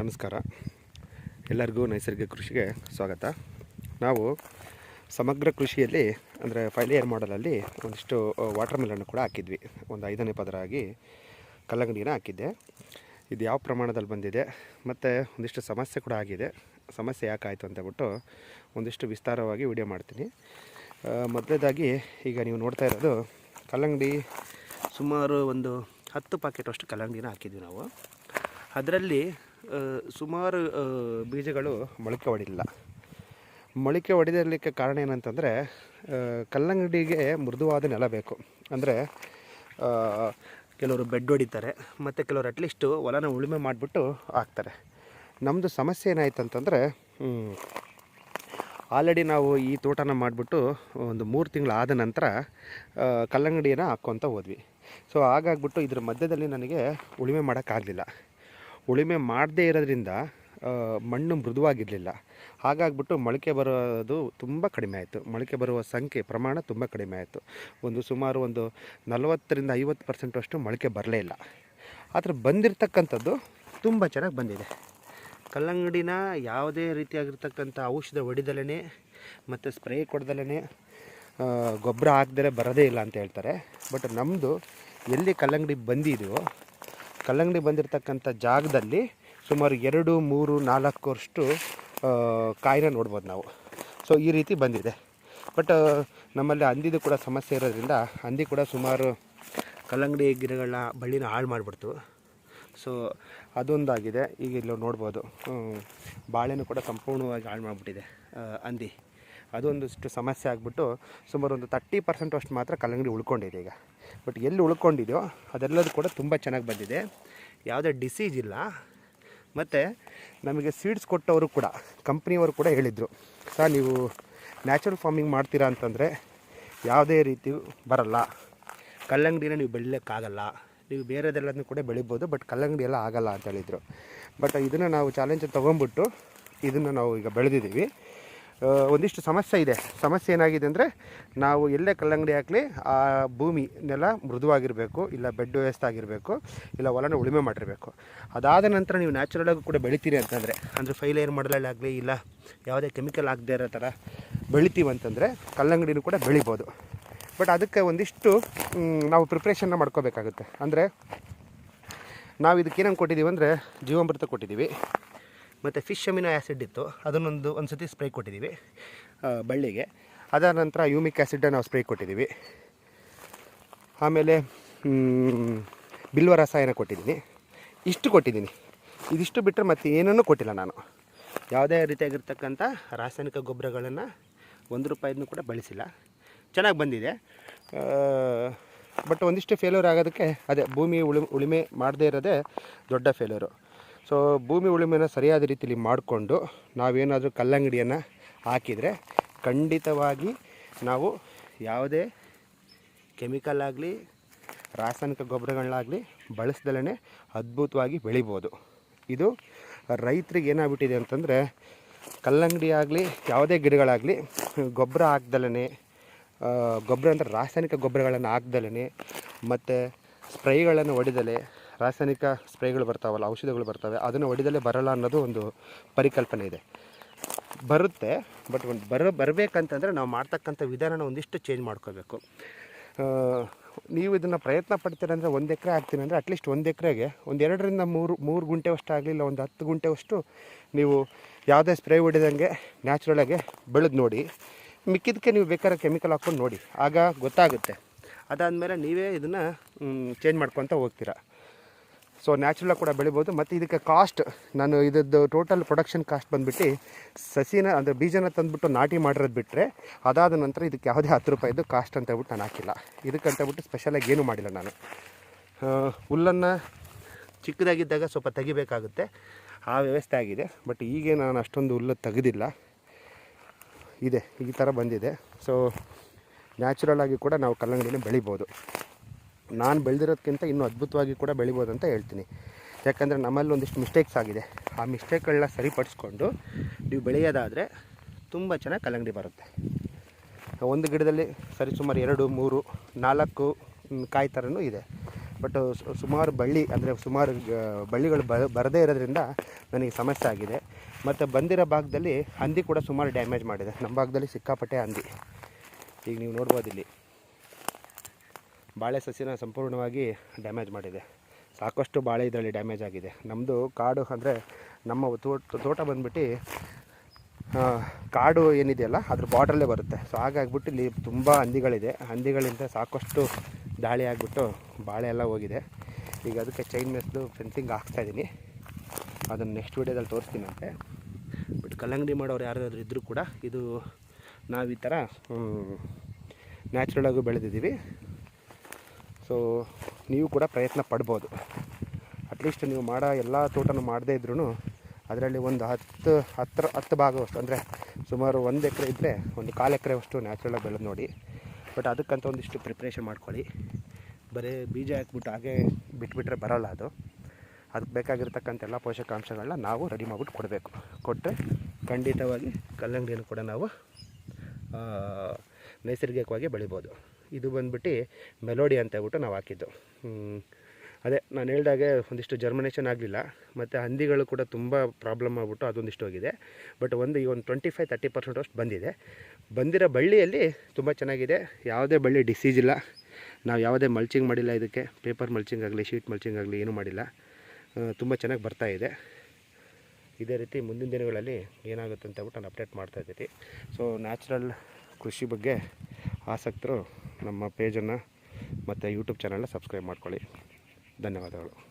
ನಮಸ್ಕಾರ. ಎಲ್ಲರಿಗೂ ನೈಸರ್ಗಿಕ ಕೃಷಿಗೆ ಸ್ವಾಗತ. ನಾವು ಸಮಗ್ರ ಕೃಷಿಯಲ್ಲಿ, ಅಂದರೆ ಫೈಲಿಯರ್ ಮಾಡಲಲ್ಲಿ ಒಂದಿಷ್ಟು ವಾಟರ್ ಕೂಡ ಹಾಕಿದ್ವಿ. ಒಂದು ಐದನೇ ಪದರ ಆಗಿ ಕಲ್ಲಂಗಡಿನ ಹಾಕಿದ್ದೆ. ಇದು ಯಾವ ಪ್ರಮಾಣದಲ್ಲಿ ಬಂದಿದೆ, ಮತ್ತು ಒಂದಿಷ್ಟು ಸಮಸ್ಯೆ ಕೂಡ ಆಗಿದೆ. ಸಮಸ್ಯೆ ಅಂತ ಬಿಟ್ಟು ಒಂದಿಷ್ಟು ವಿಸ್ತಾರವಾಗಿ ವಿಡಿಯೋ ಮಾಡ್ತೀನಿ. ಮೊದಲೇದಾಗಿ ಈಗ ನೀವು ನೋಡ್ತಾ ಇರೋದು ಕಲ್ಲಂಗಡಿ ಸುಮಾರು ಒಂದು ಹತ್ತು ಪಾಕೆಟ್ ಅಷ್ಟು ಕಲ್ಲಂಗಡಿನ ಹಾಕಿದ್ವಿ ನಾವು. ಅದರಲ್ಲಿ ಸುಮಾರು ಬೀಜಗಳು ಮೊಳಕೆ ಹೊಡಿಲಿಲ್ಲ ಮೊಳಕೆ ಹೊಡೆದಿರಲಿಕ್ಕೆ ಕಾರಣ ಏನಂತಂದರೆ ಕಲ್ಲಂಗಡಿಗೆ ಮೃದುವಾದ ನೆಲ ಬೇಕು. ಅಂದರೆ ಕೆಲವರು ಬೆಡ್ ಹೊಡಿತಾರೆ ಮತ್ತು ಕೆಲವರು ಅಟ್ಲೀಸ್ಟು ಹೊಲನ ಉಳುಮೆ ಮಾಡಿಬಿಟ್ಟು ಹಾಕ್ತಾರೆ. ನಮ್ಮದು ಸಮಸ್ಯೆ ಏನಾಯಿತು ಅಂತಂದರೆ ಆಲ್ರೆಡಿ ನಾವು ಈ ತೋಟನ ಮಾಡಿಬಿಟ್ಟು ಒಂದು ಮೂರು ತಿಂಗಳು ಆದ ನಂತರ ಕಲ್ಲಂಗಡಿಯನ್ನು ಹಾಕ್ಕೊತ ಹೋದ್ವಿ. ಸೊ ಹಾಗಾಗ್ಬಿಟ್ಟು ಇದ್ರ ಮಧ್ಯದಲ್ಲಿ ನನಗೆ ಉಳುಮೆ ಮಾಡೋಕ್ಕಾಗಲಿಲ್ಲ. ಉಳುಮೆ ಮಾಡದೇ ಇರೋದ್ರಿಂದ ಮಣ್ಣು ಮೃದುವಾಗಿರಲಿಲ್ಲ. ಹಾಗಾಗ್ಬಿಟ್ಟು ಮೊಳಕೆ ಬರೋದು ತುಂಬ ಕಡಿಮೆ ಆಯಿತು. ಮೊಳಕೆ ಬರುವ ಸಂಖ್ಯೆ, ಪ್ರಮಾಣ ತುಂಬ ಕಡಿಮೆ ಆಯಿತು. ಒಂದು ಸುಮಾರು ಒಂದು ನಲವತ್ತರಿಂದ ಐವತ್ತು ಪರ್ಸೆಂಟಷ್ಟು ಮೊಳಕೆ ಬರಲೇ ಇಲ್ಲ. ಆದರೆ ಬಂದಿರತಕ್ಕಂಥದ್ದು ತುಂಬ ಚೆನ್ನಾಗಿ ಬಂದಿದೆ. ಕಲ್ಲಂಗಡಿನ ಯಾವುದೇ ರೀತಿಯಾಗಿರ್ತಕ್ಕಂಥ ಔಷಧ ಹೊಡಿದಲೇ ಮತ್ತು ಸ್ಪ್ರೇ ಕೊಡ್ದಲೇ ಗೊಬ್ಬರ ಹಾಕ್ದರೆ ಬರೋದೇ ಇಲ್ಲ ಅಂತ ಹೇಳ್ತಾರೆ. ಬಟ್ ನಮ್ಮದು ಎಲ್ಲಿ ಕಲ್ಲಂಗಡಿ ಬಂದಿದೆಯೋ ಕಲ್ಲಂಗಡಿ ಬಂದಿರತಕ್ಕಂಥ ಜಾಗದಲ್ಲಿ ಸುಮಾರು ಎರಡು, ಮೂರು ನಾಲ್ಕು ವರ್ಷಷ್ಟು ಕಾಯಿನ ನೋಡ್ಬೋದು ನಾವು. ಸೊ ಈ ರೀತಿ ಬಂದಿದೆ. ಬಟ್ ನಮ್ಮಲ್ಲಿ ಹಂದಿದು ಕೂಡ ಸಮಸ್ಯೆ ಇರೋದ್ರಿಂದ ಹಂದಿ ಕೂಡ ಸುಮಾರು ಕಲ್ಲಂಗಡಿ ಗಿಡಗಳನ್ನ ಬಳ್ಳಿನ ಹಾಳು ಮಾಡಿಬಿಡ್ತು. ಸೊ ಅದೊಂದಾಗಿದೆ. ಈಗ ಇಲ್ಲಿ ನೋಡ್ಬೋದು. ಬಾಳೆನೂ ಕೂಡ ಸಂಪೂರ್ಣವಾಗಿ ಹಾಳು ಮಾಡಿಬಿಟ್ಟಿದೆ ಹಂದಿ. ಅದೊಂದಷ್ಟು ಸಮಸ್ಯೆ ಆಗಿಬಿಟ್ಟು ಸುಮಾರು ಒಂದು ತರ್ಟಿ ಪರ್ಸೆಂಟ್ ಅಷ್ಟು ಮಾತ್ರ ಕಲ್ಲಂಗಡಿ ಉಳ್ಕೊಂಡಿದೆ ಈಗ. ಬಟ್ ಎಲ್ಲಿ ಉಳ್ಕೊಂಡಿದೆಯೋ ಅದೆಲ್ಲದೂ ಕೂಡ ತುಂಬ ಚೆನ್ನಾಗಿ ಬಂದಿದೆ. ಯಾವುದೇ ಡಿಸೀಸ್ ಇಲ್ಲ. ಮತ್ತು ನಮಗೆ ಸೀಡ್ಸ್ ಕೊಟ್ಟವರು ಕೂಡ ಕಂಪ್ನಿಯವರು ಕೂಡ ಹೇಳಿದರು, ಸರ್, ನೀವು ನ್ಯಾಚುರಲ್ ಫಾರ್ಮಿಂಗ್ ಮಾಡ್ತೀರಾ ಅಂತಂದರೆ ಯಾವುದೇ ರೀತಿ ಬರಲ್ಲ. ಕಲ್ಲಂಗಡಿನ ನೀವು ಬೆಳಿಲಿಕ್ಕಾಗಲ್ಲ ನೀವು ಬೇರೆದೆಲ್ಲದನ್ನು ಕೂಡ ಬೆಳಿಬೋದು ಬಟ್ ಕಲ್ಲಂಗಡಿ ಎಲ್ಲ ಆಗಲ್ಲ ಅಂತ ಹೇಳಿದರು. ಬಟ್ ಇದನ್ನು ನಾವು ಚಾಲೆಂಜ್ ತೊಗೊಂಬಿಟ್ಟು ಇದನ್ನು ನಾವು ಈಗ ಬೆಳೆದಿದ್ದೀವಿ. ಒಂದಿಷ್ಟು ಸಮಸ್ಯೆ ಇದೆ. ಸಮಸ್ಯೆ ಏನಾಗಿದೆ ಅಂದರೆ ನಾವು ಎಲ್ಲೇ ಕಲ್ಲಂಗಡಿ ಹಾಕಲಿ, ಆ ಭೂಮಿ ನೆಲ ಮೃದುವಾಗಿರಬೇಕು, ಇಲ್ಲ ಬೆಡ್ ವ್ಯವಸ್ಥೆ ಆಗಿರಬೇಕು, ಇಲ್ಲ ಹೊಲನ ಉಳುಮೆ ಮಾಡಿರಬೇಕು. ಅದಾದ ನಂತರ ನೀವು ನ್ಯಾಚುರಲಾಗೂ ಕೂಡ ಬೆಳಿತೀರಿ ಅಂತಂದರೆ, ಅಂದರೆ ಫೈಲೇರ್ ಆಗಲಿ, ಇಲ್ಲ ಯಾವುದೇ ಕೆಮಿಕಲ್ ಆಗದೆ ಇರೋ ಥರ ಬೆಳಿತೀವಿ ಅಂತಂದರೆ ಕಲ್ಲಂಗಡಿನೂ ಕೂಡ ಬೆಳಿಬೋದು. ಬಟ್ ಅದಕ್ಕೆ ಒಂದಿಷ್ಟು ನಾವು ಪ್ರಿಪ್ರೇಷನ್ನ ಮಾಡ್ಕೋಬೇಕಾಗುತ್ತೆ. ಅಂದರೆ ನಾವು ಇದಕ್ಕೆ ಕೊಟ್ಟಿದ್ದೀವಿ ಅಂದರೆ ಜೀವಾಮೃತ ಕೊಟ್ಟಿದ್ದೀವಿ ಮತ್ತು ಫಿಶ್ ಅಮಿನೋ ಆ್ಯಸಿಡ್ ಇತ್ತು. ಅದನ್ನೊಂದು ಒಂದು ಸತಿ ಸ್ಪ್ರೇ ಕೊಟ್ಟಿದ್ದೀವಿ ಬಳ್ಳಿಗೆ. ಅದಾದ ನಂತರ ಯೂಮಿಕ್ ಆ್ಯಸಿಡನ್ನು ನಾವು ಸ್ಪ್ರೇ ಕೊಟ್ಟಿದ್ದೀವಿ. ಆಮೇಲೆ ಬಿಲ್ವ ರಸಾಯನ ಕೊಟ್ಟಿದ್ದೀನಿ. ಇಷ್ಟು ಕೊಟ್ಟಿದ್ದೀನಿ. ಇದಿಷ್ಟು ಬಿಟ್ಟರೆ ಮತ್ತೆ ಏನನ್ನೂ ಕೊಟ್ಟಿಲ್ಲ ನಾನು. ಯಾವುದೇ ರೀತಿಯಾಗಿರ್ತಕ್ಕಂಥ ರಾಸಾಯನಿಕ ಗೊಬ್ಬರಗಳನ್ನು ಒಂದು ರೂಪಾಯಿದ್ನೂ ಕೂಡ ಬಳಸಿಲ್ಲ. ಚೆನ್ನಾಗಿ ಬಂದಿದೆ. ಬಟ್ ಒಂದಿಷ್ಟು ಫೇಲ್ಯೂರ್ ಆಗೋದಕ್ಕೆ ಅದೇ ಭೂಮಿ ಉಳಿ ಉಳುಮೆ ಮಾಡದೇ ಇರೋದೇ ದೊಡ್ಡ ಫೇಲ್ಯೂರು ಸೊ ಭೂಮಿ ಉಳುಮೆನ ಸರಿಯಾದ ರೀತಿಯಲ್ಲಿ ಮಾಡಿಕೊಂಡು ನಾವೇನಾದರೂ ಕಲ್ಲಂಗಡಿಯನ್ನು ಹಾಕಿದರೆ ಖಂಡಿತವಾಗಿ ನಾವು ಯಾವುದೇ ಕೆಮಿಕಲ್ ಆಗಲಿ, ರಾಸಾಯನಿಕ ಗೊಬ್ಬರಗಳನ್ನಾಗಲಿ ಬಳಸ್ದಲೇ ಅದ್ಭುತವಾಗಿ ಬೆಳಿಬೋದು. ಇದು ರೈತರಿಗೆ ಏನಾಗ್ಬಿಟ್ಟಿದೆ ಅಂತಂದರೆ ಕಲ್ಲಂಗಡಿ ಆಗಲಿ, ಯಾವುದೇ ಗಿಡಗಳಾಗಲಿ, ಗೊಬ್ಬರ ಹಾಕ್ದಲೇ ಗೊಬ್ಬರ ಅಂದರೆ ರಾಸಾಯನಿಕ ಗೊಬ್ಬರಗಳನ್ನು ಹಾಕ್ದಲೇ ಮತ್ತು ಸ್ಪ್ರೈಗಳನ್ನು ಹೊಡಿದಲೆ ರಾಸಾಯನಿಕ ಸ್ಪ್ರೇಗಳು ಬರ್ತಾವಲ್ಲ, ಔಷಧಿಗಳು ಬರ್ತವೆ, ಅದನ್ನು ಒಡಿದಲ್ಲೇ ಬರಲ್ಲ ಅನ್ನೋದು ಒಂದು ಪರಿಕಲ್ಪನೆ ಇದೆ. ಬರುತ್ತೆ, ಬಟ್ ಒಂದು ಬರ, ಬರಬೇಕಂತಂದರೆ ನಾವು ಮಾಡ್ತಕ್ಕಂಥ ವಿಧಾನನ ಒಂದಿಷ್ಟು ಚೇಂಜ್ ಮಾಡ್ಕೋಬೇಕು. ನೀವು ಇದನ್ನು ಪ್ರಯತ್ನ ಪಡ್ತೀರ ಅಂದರೆ ಒಂದು ಎಕರೆ ಹಾಕ್ತೀನಿ ಅಂದರೆ ಅಟ್ಲೀಸ್ಟ್ ಒಂದು ಎಕರೆಗೆ ಒಂದು ಎರಡರಿಂದ ಮೂರು ಮೂರು ಗುಂಟೆವಷ್ಟು ಆಗಲಿಲ್ಲ, ಒಂದು ಹತ್ತು ಗುಂಟೆವಷ್ಟು ನೀವು ಯಾವುದೇ ಸ್ಪ್ರೇ ಹೊಡಿದಂಗೆ ನ್ಯಾಚುರಲಾಗೆ ಬೆಳೆದು ನೋಡಿ ಮಿಕ್ಕಿದ್ದಕ್ಕೆ ನೀವು ಬೇಕಾದ್ರೆ ಕೆಮಿಕಲ್ ಹಾಕ್ಕೊಂಡು ನೋಡಿ, ಆಗ ಗೊತ್ತಾಗುತ್ತೆ. ಅದಾದಮೇಲೆ ನೀವೇ ಇದನ್ನು ಚೇಂಜ್ ಮಾಡ್ಕೊತ ಹೋಗ್ತೀರಾ. ಸೊ ನ್ಯಾಚುರಲಾಗಿ ಕೂಡ ಬೆಳಿಬೋದು. ಮತ್ತು ಇದಕ್ಕೆ ಕಾಸ್ಟ್ ನಾನು ಇದದ್ದು ಟೋಟಲ್ ಪ್ರೊಡಕ್ಷನ್ ಕಾಸ್ಟ್ ಬಂದುಬಿಟ್ಟು ಸಸಿನ, ಅಂದರೆ ಬೀಜನ ತಂದುಬಿಟ್ಟು ನಾಟಿ ಮಾಡಿರೋದು ಬಿಟ್ಟರೆ ಅದಾದ ನಂತರ ಇದಕ್ಕೆ ಯಾವುದೇ ಹತ್ತು ರೂಪಾಯಿದು ಕಾಸ್ಟ್ ಅಂತ ಹೇಳ್ಬಿಟ್ಟು ನಾನು ಹಾಕಿಲ್ಲ. ಇದಕ್ಕಂತ ಬಿಟ್ಟು ಸ್ಪೆಷಲಾಗಿ ಏನೂ ಮಾಡಿಲ್ಲ ನಾನು. ಹುಲ್ಲನ್ನು ಚಿಕ್ಕದಾಗಿದ್ದಾಗ ಸ್ವಲ್ಪ ತೆಗಿಬೇಕಾಗುತ್ತೆ. ಆ ವ್ಯವಸ್ಥೆ ಆಗಿದೆ. ಬಟ್ ಈಗ ನಾನು ಅಷ್ಟೊಂದು ಹುಲ್ಲು ತೆಗೆದಿಲ್ಲ. ಇದೆ, ಈ ಥರ ಬಂದಿದೆ. ಸೊ ನ್ಯಾಚುರಲ್ ಆಗಿ ಕೂಡ ನಾವು ಕಲ್ಲಂಗಡಿನ ಬೆಳಿಬೋದು. ನಾನು ಬೆಳೆದಿರೋದಕ್ಕಿಂತ ಇನ್ನೂ ಅದ್ಭುತವಾಗಿ ಕೂಡ ಬೆಳಿಬೋದು ಅಂತ ಹೇಳ್ತೀನಿ. ಯಾಕಂದರೆ ನಮ್ಮಲ್ಲಿ ಒಂದಿಷ್ಟು ಮಿಸ್ಟೇಕ್ಸ್ ಆಗಿದೆ. ಆ ಮಿಸ್ಟೇಕ್ಗಳನ್ನ ಸರಿಪಡಿಸ್ಕೊಂಡು ನೀವು ಬೆಳೆಯೋದಾದರೆ ತುಂಬ ಚೆನ್ನಾಗಿ ಕಲ್ಲಂಗಡಿ ಬರುತ್ತೆ. ಒಂದು ಗಿಡದಲ್ಲಿ ಸರಿಸುಮಾರು ಎರಡು, ಮೂರು, ನಾಲ್ಕು ಕಾಯಿ ಥರನೂ ಇದೆ. ಬಟ್ ಸುಮಾರು ಬಳ್ಳಿ ಅಂದರೆ ಸುಮಾರು ಬಳ್ಳಿಗಳು ಬರದೇ ಇರೋದ್ರಿಂದ ನನಗೆ ಸಮಸ್ಯೆ ಆಗಿದೆ. ಮತ್ತು ಬಂದಿರೋ ಭಾಗದಲ್ಲಿ ಹಂದಿ ಕೂಡ ಸುಮಾರು ಡ್ಯಾಮೇಜ್ ಮಾಡಿದೆ. ನಮ್ಮ ಭಾಗದಲ್ಲಿ ಸಿಕ್ಕಾಪಟ್ಟೆ ಹಂದಿ. ಈಗ ನೀವು ನೋಡ್ಬೋದು ಇಲ್ಲಿ. ಬಾಳೆ ಸಸಿನ ಸಂಪೂರ್ಣವಾಗಿ ಡ್ಯಾಮೇಜ್ ಮಾಡಿದೆ. ಸಾಕಷ್ಟು ಬಾಳೆ ಇದರಲ್ಲಿ ಡ್ಯಾಮೇಜ್ ಆಗಿದೆ. ನಮ್ಮದು ಕಾಡು ಅಂದರೆ ನಮ್ಮ ತೋಟ ತೋಟ ಬಂದ್ಬಿಟ್ಟು ಕಾಡು ಏನಿದೆಯಲ್ಲ ಅದ್ರ ಬಾರ್ಡ್ರಲ್ಲೇ ಬರುತ್ತೆ. ಸೊ ಹಾಗಾಗ್ಬಿಟ್ಟು ಇಲ್ಲಿ ತುಂಬ ಹಂದಿಗಳಿದೆ. ಹಂದಿಗಳಿಂದ ಸಾಕಷ್ಟು ದಾಳಿ ಆಗಿಬಿಟ್ಟು ಬಾಳೆ ಎಲ್ಲ ಹೋಗಿದೆ. ಈಗ ಅದಕ್ಕೆ ಚೈನ್ ಮೆಸ್ದು ಫೆನ್ಸಿಂಗ್ ಹಾಕ್ತಾಯಿದ್ದೀನಿ ಅದನ್ನು ನೆಕ್ಸ್ಟ್ ವೀಡಿಯೋದಲ್ಲಿ ತೋರಿಸ್ತೀನಂತೆ. ಬಟ್ ಕಲ್ಲಂಗಡಿ ಮಾಡೋರು ಯಾರಾದರೂ ಇದ್ದರೂ ಕೂಡ ಇದು ನಾವು ಈ ಥರ ನ್ಯಾಚುರಲಾಗೂ ಬೆಳೆದಿದ್ದೀವಿ. ಸೊ ನೀವು ಕೂಡ ಪ್ರಯತ್ನ ಪಡ್ಬೋದು. ಅಟ್ಲೀಸ್ಟ್ ನೀವು ಮಾಡೋ ಎಲ್ಲ ತೋಟನೂ ಮಾಡದೇ ಇದ್ರೂ ಅದರಲ್ಲಿ ಒಂದು ಹತ್ತು, ಹತ್ತರ, ಹತ್ತು ಭಾಗವಷ್ಟು ಅಂದರೆ ಸುಮಾರು ಒಂದು ಎಕರೆ ಇದ್ದರೆ ಒಂದು ಕಾಲು ಎಕರೆವಷ್ಟು ನ್ಯಾಚುರಲಾಗಿ ಬೆಳೆದು ನೋಡಿ. ಬಟ್ ಅದಕ್ಕಂತ ಒಂದಿಷ್ಟು ಪ್ರಿಪ್ರೇಷನ್ ಮಾಡ್ಕೊಳ್ಳಿ. ಬರೀ ಬೀಜ ಹಾಕ್ಬಿಟ್ಟು ಹಾಗೆ ಬಿಟ್ಬಿಟ್ರೆ ಬರೋಲ್ಲ ಅದು. ಅದಕ್ಕೆ ಬೇಕಾಗಿರ್ತಕ್ಕಂಥ ಎಲ್ಲ ಪೋಷಕಾಂಶಗಳನ್ನ ನಾವು ರೆಡಿ ಮಾಡಿಬಿಟ್ಟು ಕೊಡಬೇಕು. ಕೊಟ್ಟರೆ ಖಂಡಿತವಾಗಿ ಕಲ್ಲಂಗಡಿಯನ್ನು ಕೂಡ ನಾವು ನೈಸರ್ಗಿಕವಾಗಿ ಬೆಳಿಬೋದು. ಇದು ಬಂದ್ಬಿಟ್ಟು ಮೆಲೋಡಿ ಅಂತ ಹೇಳ್ಬಿಟ್ಟು ನಾವು ಹಾಕಿದ್ದು. ಅದೇ ನಾನು ಹೇಳ್ದಾಗೆ ಒಂದಿಷ್ಟು ಜರ್ಮಿನೇಷನ್ ಆಗಲಿಲ್ಲ, ಮತ್ತು ಹಂದಿಗಳು ಕೂಡ ತುಂಬ ಪ್ರಾಬ್ಲಮ್ ಆಗ್ಬಿಟ್ಟು ಅದೊಂದಿಷ್ಟು ಹೋಗಿದೆ. ಬಟ್ ಒಂದು ಈ ಒಂದು ಟ್ವೆಂಟಿ ಫೈವ್ ತರ್ಟಿ ಪರ್ಸೆಂಟ್ ಅಷ್ಟು ಬಂದಿದೆ. ಬಂದಿರೋ ಬಳ್ಳಿಯಲ್ಲಿ ತುಂಬ ಚೆನ್ನಾಗಿದೆ. ಯಾವುದೇ ಬಳ್ಳಿ ಡಿಸೀಸ್ ಇಲ್ಲ. ನಾವು ಯಾವುದೇ ಮಲ್ಚಿಂಗ್ ಮಾಡಿಲ್ಲ ಇದಕ್ಕೆ. ಪೇಪರ್ ಮಲ್ಚಿಂಗ್ ಆಗಲಿ ಶೀಟ್ ಮಲ್ಚಿಂಗ್ ಆಗಲಿ ಏನೂ ಮಾಡಿಲ್ಲ. ತುಂಬ ಚೆನ್ನಾಗಿ ಬರ್ತಾ ಇದೆ. ಇದೇ ರೀತಿ ಮುಂದಿನ ದಿನಗಳಲ್ಲಿ ಏನಾಗುತ್ತೆ ಅಂತ ಹೇಳ್ಬಿಟ್ಟು ನಾನು ಅಪ್ಡೇಟ್ ಮಾಡ್ತಾ ಇದ್ದೀನಿ. ಸೊ ನ್ಯಾಚುರಲ್ ಕೃಷಿ ಬಗ್ಗೆ ಆಸಕ್ತರು ನಮ್ಮ ಪೇಜನ್ನು ಮತ್ತು ಯೂಟ್ಯೂಬ್ ಚಾನಲ್ನ ಸಬ್ಸ್ಕ್ರೈಬ್ ಮಾಡ್ಕೊಳ್ಳಿ. ಧನ್ಯವಾದಗಳು.